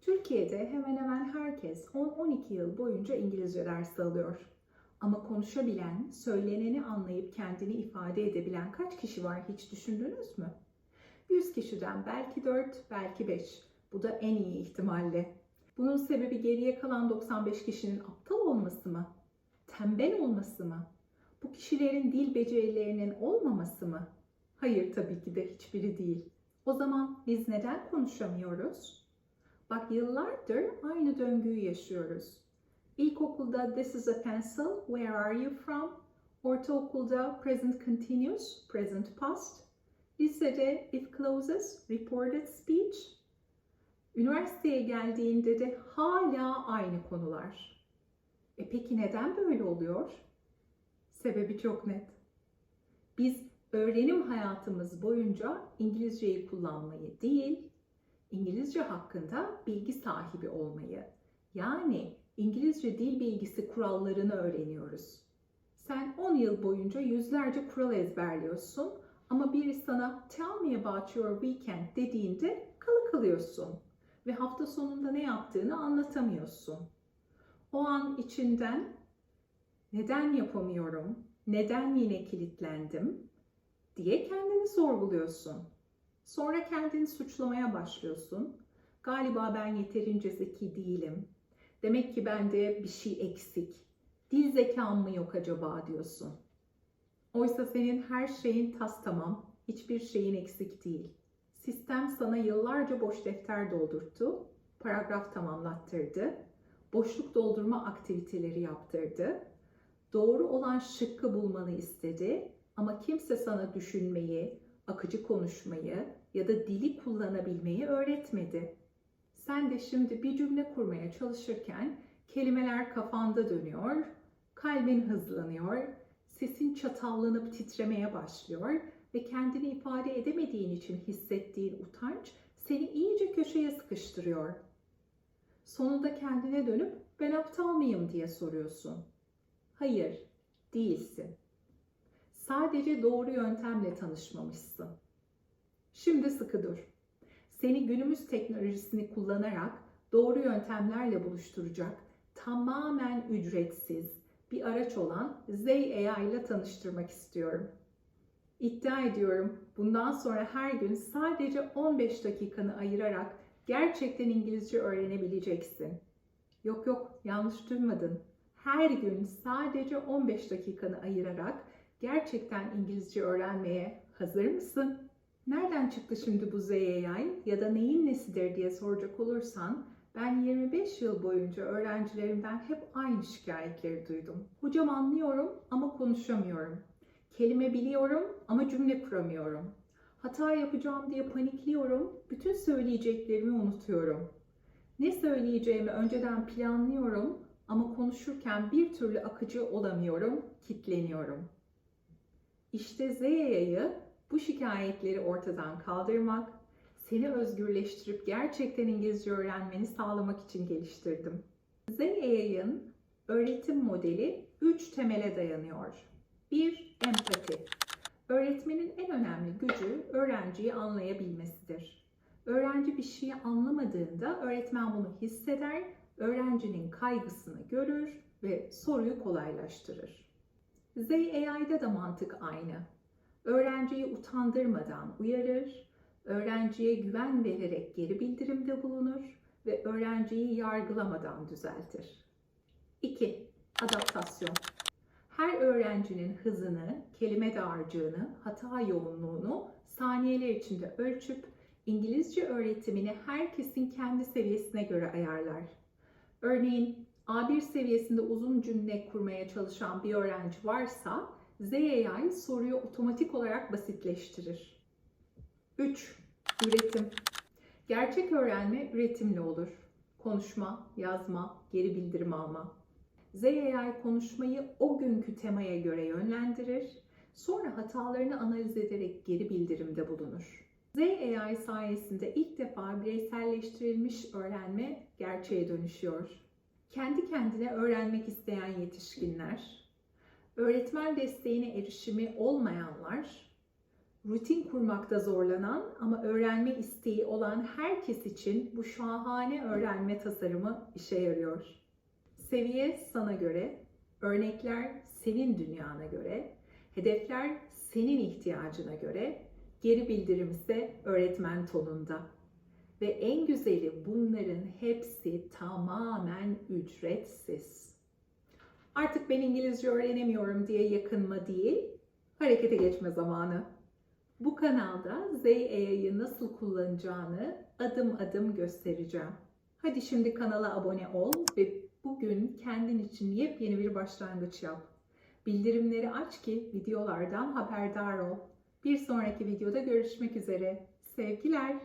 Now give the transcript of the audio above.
Türkiye'de hemen hemen herkes 10-12 yıl boyunca İngilizce dersi alıyor. Ama konuşabilen, söyleneni anlayıp kendini ifade edebilen kaç kişi var hiç düşündünüz mü? 100 kişiden belki 4, belki 5. Bu da en iyi ihtimalle. Bunun sebebi geriye kalan 95 kişinin aptal olması mı? Tembel olması mı? Bu kişilerin dil becerilerinin olmaması mı? Hayır tabii ki de hiçbiri değil. O zaman biz neden konuşamıyoruz? Bak yıllardır aynı döngüyü yaşıyoruz. İlkokulda this is a pencil, where are you from? Ortaokulda present continuous, present past. Lisede if clauses, reported speech. Üniversiteye geldiğinde de hala aynı konular. E peki neden böyle oluyor? Sebebi çok net. Biz öğrenim hayatımız boyunca İngilizceyi kullanmayı değil, İngilizce hakkında bilgi sahibi olmayı, yani İngilizce dil bilgisi kurallarını öğreniyoruz. Sen 10 yıl boyunca yüzlerce kural ezberliyorsun ama biri sana tell me about your weekend dediğinde kalı kalıyorsun ve hafta sonunda ne yaptığını anlatamıyorsun. O an içinden neden yapamıyorum, neden yine kilitlendim diye kendini sorguluyorsun. Sonra kendini suçlamaya başlıyorsun. Galiba ben yeterince zeki değilim. Demek ki bende bir şey eksik. Dil zekam mı yok acaba diyorsun. Oysa senin her şeyin tas tamam, hiçbir şeyin eksik değil. Sistem sana yıllarca boş defter doldurttu, paragraf tamamlattırdı, boşluk doldurma aktiviteleri yaptırdı, doğru olan şıkkı bulmanı istedi ama kimse sana düşünmeyi, akıcı konuşmayı ya da dili kullanabilmeyi öğretmedi. Sen de şimdi bir cümle kurmaya çalışırken kelimeler kafanda dönüyor, kalbin hızlanıyor, sesin çatallanıp titremeye başlıyor ve kendini ifade edemediğin için hissettiğin utanç seni iyice köşeye sıkıştırıyor. Sonunda kendine dönüp ben aptal mıyım diye soruyorsun. Hayır, değilsin. Sadece doğru yöntemle tanışmamışsın. Şimdi sıkı dur. Seni günümüz teknolojisini kullanarak doğru yöntemlerle buluşturacak tamamen ücretsiz bir araç olan Zay AI ile tanıştırmak istiyorum. İddia ediyorum bundan sonra her gün sadece 15 dakikanı ayırarak gerçekten İngilizce öğrenebileceksin. Yok yok yanlış duymadın. Her gün sadece 15 dakikanı ayırarak gerçekten İngilizce öğrenmeye hazır mısın? Nereden çıktı şimdi bu ZAI ya da neyin nesidir diye soracak olursan ben 25 yıl boyunca öğrencilerimden hep aynı şikayetleri duydum. Hocam anlıyorum ama konuşamıyorum. Kelime biliyorum ama cümle kuramıyorum. Hata yapacağım diye panikliyorum. Bütün söyleyeceklerimi unutuyorum. Ne söyleyeceğimi önceden planlıyorum ama konuşurken bir türlü akıcı olamıyorum, kitleniyorum. İşte ZAI'yı bu şikayetleri ortadan kaldırmak, seni özgürleştirip gerçekten İngilizce öğrenmeni sağlamak için geliştirdim. ZAI'ın öğretim modeli 3 temele dayanıyor. 1. Empati. Öğretmenin en önemli gücü öğrenciyi anlayabilmesidir. Öğrenci bir şeyi anlamadığında öğretmen bunu hisseder, öğrencinin kaygısını görür ve soruyu kolaylaştırır. ZAI'da da mantık aynı. Öğrenciyi utandırmadan uyarır, öğrenciye güven vererek geri bildirimde bulunur ve öğrenciyi yargılamadan düzeltir. 2. Adaptasyon. Her öğrencinin hızını, kelime dağarcığını, hata yoğunluğunu saniyeler içinde ölçüp İngilizce öğretimini herkesin kendi seviyesine göre ayarlar. Örneğin A1 seviyesinde uzun cümle kurmaya çalışan bir öğrenci varsa ZAI soruyu otomatik olarak basitleştirir. 3. Üretim. Gerçek öğrenme üretimli olur. Konuşma, yazma, geri bildirim alma. ZAI konuşmayı o günkü temaya göre yönlendirir. Sonra hatalarını analiz ederek geri bildirimde bulunur. ZAI sayesinde ilk defa bireyselleştirilmiş öğrenme gerçeğe dönüşüyor. Kendi kendine öğrenmek isteyen yetişkinler, öğretmen desteğine erişimi olmayanlar, Rutin kurmakta zorlanan ama öğrenme isteği olan herkes için bu şahane öğrenme tasarımı işe yarıyor. Seviye sana göre, örnekler senin dünyana göre, hedefler senin ihtiyacına göre, geri bildirim ise öğretmen tonunda. Ve en güzeli bunların hepsi tamamen ücretsiz. Artık ben İngilizce öğrenemiyorum diye yakınma değil, harekete geçme zamanı. Bu kanalda ZEA'yı nasıl kullanacağını adım adım göstereceğim. Hadi şimdi kanala abone ol ve bugün kendin için yepyeni bir başlangıç yap. Bildirimleri aç ki videolardan haberdar ol. Bir sonraki videoda görüşmek üzere. Sevgiler.